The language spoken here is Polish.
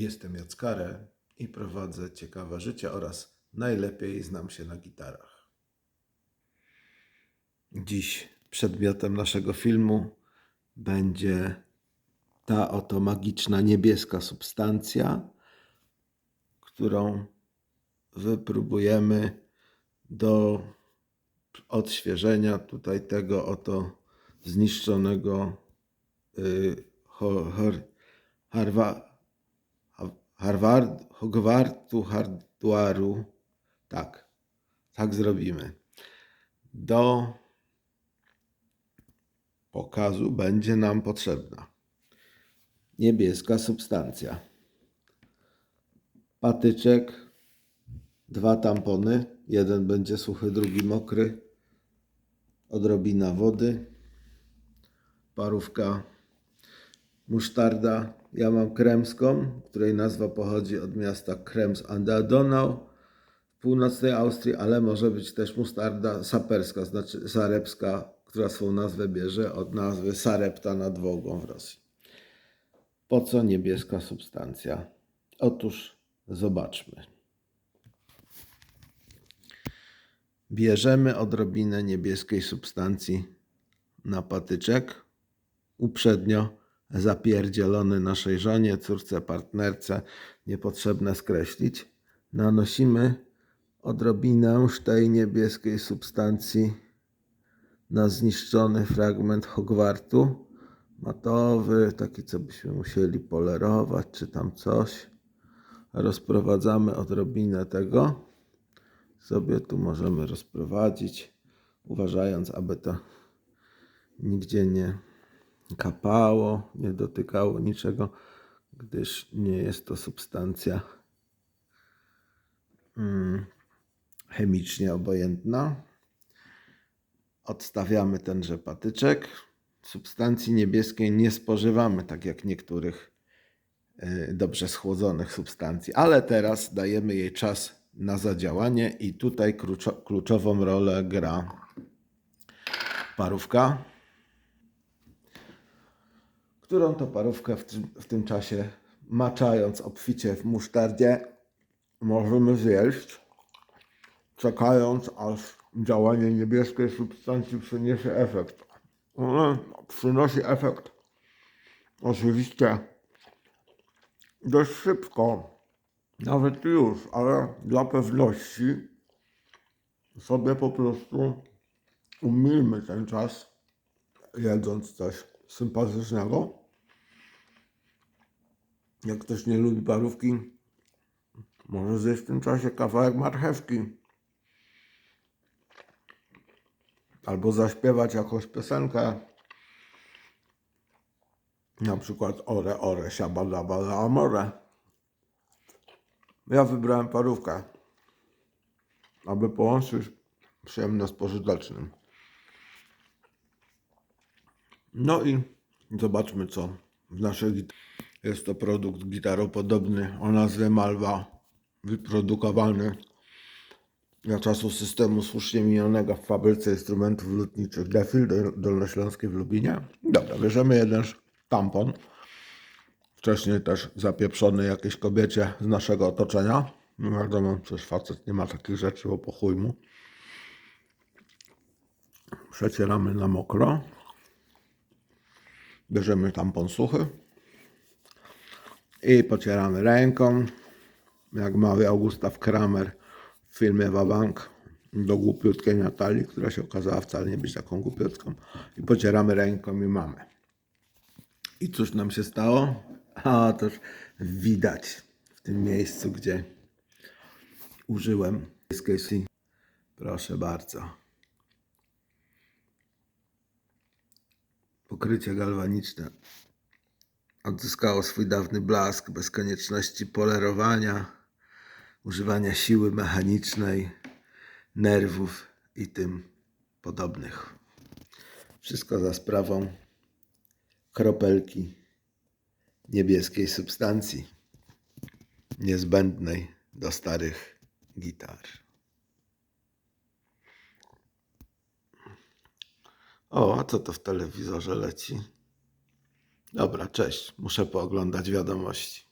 Jestem Jackarę i prowadzę ciekawe życie oraz najlepiej znam się na gitarach. Dziś przedmiotem naszego filmu będzie ta oto magiczna niebieska substancja, którą wypróbujemy do odświeżenia tutaj tego oto zniszczonego y, hor, harwa, ha- Harvard, Hogwartu, Hardwaru. Tak, tak zrobimy. Do pokazu będzie nam potrzebna niebieska substancja. Patyczek, dwa tampony, jeden będzie suchy, drugi mokry, odrobina wody, parówka musztarda. Ja mam kremską, której nazwa pochodzi od miasta Krems an der Donau w północnej Austrii, ale może być też musztarda saperska, znaczy sarepska, która swą nazwę bierze od nazwy Sarepta nad Wołgą w Rosji. Po co niebieska substancja? Otóż zobaczmy. Bierzemy odrobinę niebieskiej substancji na patyczek, uprzednio zapierdzielony naszej żonie, córce, partnerce, niepotrzebne skreślić. Nanosimy odrobinę tej niebieskiej substancji na zniszczony fragment Hogwartu. Matowy, taki co byśmy musieli polerować, czy tam coś. Rozprowadzamy odrobinę tego. Sobie tu możemy rozprowadzić, uważając, aby to nigdzie nie kapało, nie dotykało niczego, gdyż nie jest to substancja mm, chemicznie obojętna. Odstawiamy tenże patyczek. Substancji niebieskiej nie spożywamy, tak jak niektórych y, dobrze schłodzonych substancji, ale teraz dajemy jej czas na zadziałanie i tutaj kluczo- kluczową rolę gra parówka, którą to parówkę w tym, w tym czasie maczając obficie w musztardzie możemy zjeść, czekając aż działanie niebieskiej substancji przyniesie efekt. Ona przynosi efekt oczywiście dość szybko, nawet już, ale dla pewności sobie po prostu umilmy ten czas, jedząc coś sympatycznego. Jak ktoś nie lubi parówki, może zjeść w tym czasie kawałek marchewki. Albo zaśpiewać jakąś piosenkę. Na przykład Ore, ore, siabadaba, amore. Ja wybrałem parówkę, aby połączyć przyjemne z pożytecznym. No i zobaczmy co w naszej git- Jest to produkt gitaropodobny o nazwie Malwa, wyprodukowany za czasów systemu słusznie minionego w fabryce instrumentów lutniczych Defil do- Dolnośląskiej w Lubinie. Dobra, bierzemy jeden tampon. Wcześniej też zapieprzony jakiejś kobiecie z naszego otoczenia. No wiadomo, przecież facet nie ma takich rzeczy, bo po chuj mu. Przecieramy na mokro. Bierzemy tampon suchy. I pocieramy ręką. Jak mały Augustaf Kramer w filmie Wabank do głupiutkiej Natalii, która się okazała wcale nie być taką głupiutką. I pocieramy ręką i mamy. I cóż nam się stało? A, toż widać w tym miejscu, gdzie użyłem niebieskiej Proszę bardzo. Pokrycie galwaniczne odzyskało swój dawny blask bez konieczności polerowania, używania siły mechanicznej, nerwów i tym podobnych. Wszystko za sprawą kropelki niebieskiej substancji niezbędnej do starych gitar. O, a co to w telewizorze leci? Dobra, cześć. Muszę pooglądać wiadomości.